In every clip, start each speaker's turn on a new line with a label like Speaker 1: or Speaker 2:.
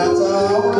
Speaker 1: that's all.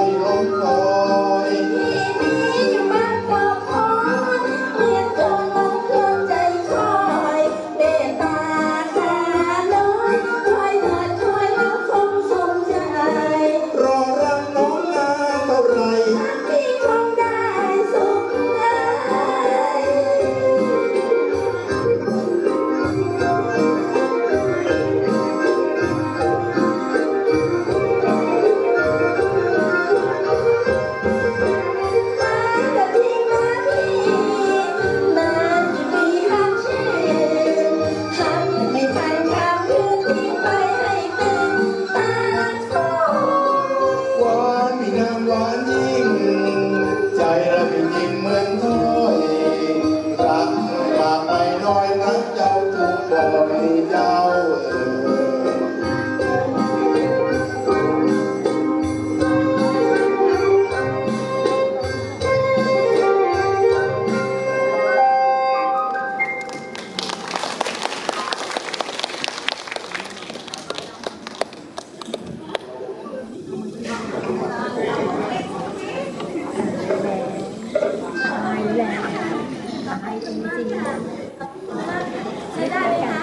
Speaker 1: Oh.
Speaker 2: 제자리